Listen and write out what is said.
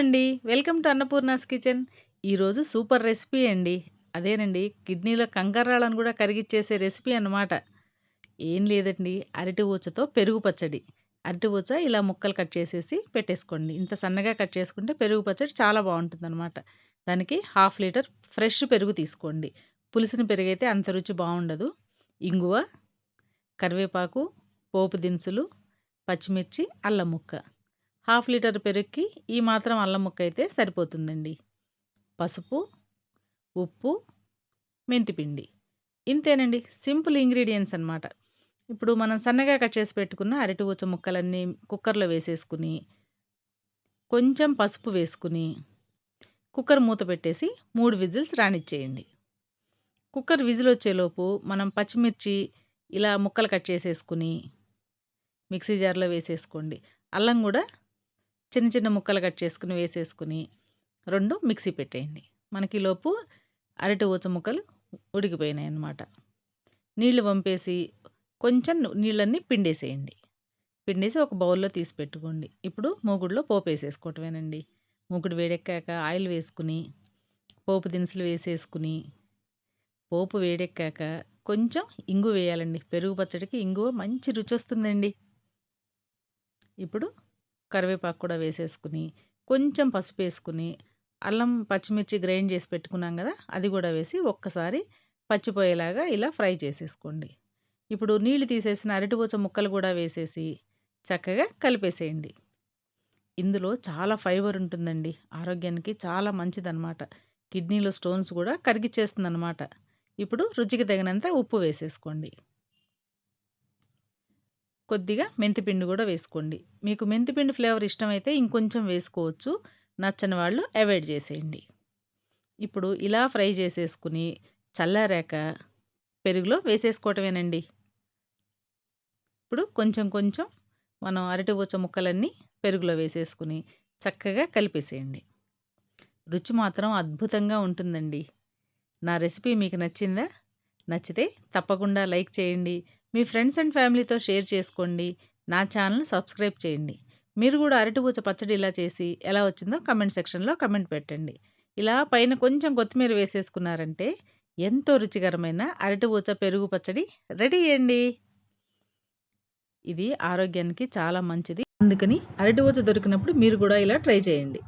అండి. Welcome to Annapurna's kitchen. ఈరోజు super recipe అండి. అదేనండి కిడ్నీలో కంకర్రాళ్ళను కూడా కరిగిచ్చేసే రెసిపీ అన్నమాట. ఏం లేదండి అరటి ఊచతో పెరుగు పచ్చడి. అరటి ఊచ ఇలా ముక్కలు కట్ చేసేసి పెట్టేసుకోండి. ఇంత సన్నగా కట్ చేసుకుంటే పెరుగు పచ్చడి చాలా బాగుంటుంది అనమాట దానికి హాఫ్ లీటర్ ఫ్రెష్ పెరుగు తీసుకోండి. పులిసిన పెరుగు అయితే అంత రుచి బాగుండదు. ఇంగువ కరివేపాకు పోపు దినుసులు పచ్చిమిర్చి అల్లం ముక్క. హాఫ్ లీటర్ పెరుగుకి ఈ మాత్రం అల్లం ముక్క అయితే సరిపోతుందండి. పసుపు ఉప్పు మెంతిపిండి ఇంతేనండి సింపుల్ ఇంగ్రీడియంట్స్ అనమాట ఇప్పుడు మనం సన్నగా కట్ చేసి పెట్టుకున్న అరటి ఊచ ముక్కలన్నీ కుక్కర్లో వేసేసుకుని కొంచెం పసుపు వేసుకుని కుక్కర్ మూత పెట్టేసి మూడు విజిల్స్ రానిచ్చేయండి. కుక్కర్ విజిల్ వచ్చేలోపు మనం పచ్చిమిర్చి ఇలా ముక్కలు కట్ చేసేసుకుని మిక్సీ జార్లో వేసేసుకోండి. అల్లం కూడా చిన్న చిన్న ముక్కలు కట్ చేసుకుని వేసేసుకుని రెండు మిక్సీ పెట్టేయండి. మనకి లోపు అరటి ఊచ ముక్కలు ఉడికిపోయినాయి అన్నమాట. నీళ్ళు వంపేసి కొంచెం నీళ్ళన్నీ పిండేసేయండి. పిండేసి ఒక బౌల్లో తీసి పెట్టుకోండి. ఇప్పుడు మూగుడులో పోపు వేసేసుకోవటమేనండి. మూగుడు వేడెక్కాక ఆయిల్ వేసుకుని పోపు దినుసులు వేసేసుకుని పోపు వేడెక్కాక కొంచెం ఇంగు వేయాలండి. పెరుగు పచ్చడికి ఇంగువ మంచి రుచి వస్తుందండి. ఇప్పుడు కరివేపాకు కూడా వేసేసుకుని కొంచెం పసుపు వేసుకుని అల్లం పచ్చిమిర్చి గ్రైండ్ చేసి పెట్టుకున్నాం కదా అది కూడా వేసి ఒక్కసారి పచ్చిపోయేలాగా ఇలా ఫ్రై చేసేసుకోండి. ఇప్పుడు నీళ్ళు తీసేసిన అరటిపూచ ముక్కలు కూడా వేసేసి చక్కగా కలిపేసేయండి. ఇందులో చాలా ఫైబర్ ఉంటుందండి ఆరోగ్యానికి చాలా మంచిదన్నమాట. కిడ్నీలో స్టోన్స్ కూడా కరిగిచ్చేస్తుందన్నమాట. ఇప్పుడు రుచికి తగినంత ఉప్పు వేసేసుకోండి. కొద్దిగా మెంతిపిండి కూడా వేసుకోండి. మీకు మెంతిపిండి ఫ్లేవర్ ఇష్టమైతే ఇంకొంచెం వేసుకోవచ్చు. నచ్చని వాళ్ళు అవాయిడ్ చేసేయండి. ఇప్పుడు ఇలా ఫ్రై చేసేసుకుని చల్లారాక పెరుగులో వేసేసుకోవటమేనండి. ఇప్పుడు కొంచెం కొంచెం మనం అరటి పూచ ముక్కలన్నీ పెరుగులో వేసేసుకుని చక్కగా కలిపేసేయండి. రుచి మాత్రం అద్భుతంగా ఉంటుందండి. నా రెసిపీ మీకు నచ్చిందా? నచ్చితే తప్పకుండా లైక్ చేయండి. మీ ఫ్రెండ్స్ అండ్ ఫ్యామిలీతో షేర్ చేసుకోండి. నా ఛానల్ సబ్స్క్రైబ్ చేయండి. మీరు కూడా అరటిపూచ పచ్చడి ఇలా చేసి ఎలా వచ్చిందో కమెంట్ సెక్షన్లో కమెంట్ పెట్టండి. ఇలా పైన కొంచెం కొత్తిమీర వేసేసుకున్నారంటే ఎంతో రుచికరమైన అరటిపూచ పెరుగు పచ్చడి రెడీ అండి. ఇది ఆరోగ్యానికి చాలా మంచిది. అందుకని అరటిపూచ దొరికినప్పుడు మీరు కూడా ఇలా ట్రై చేయండి.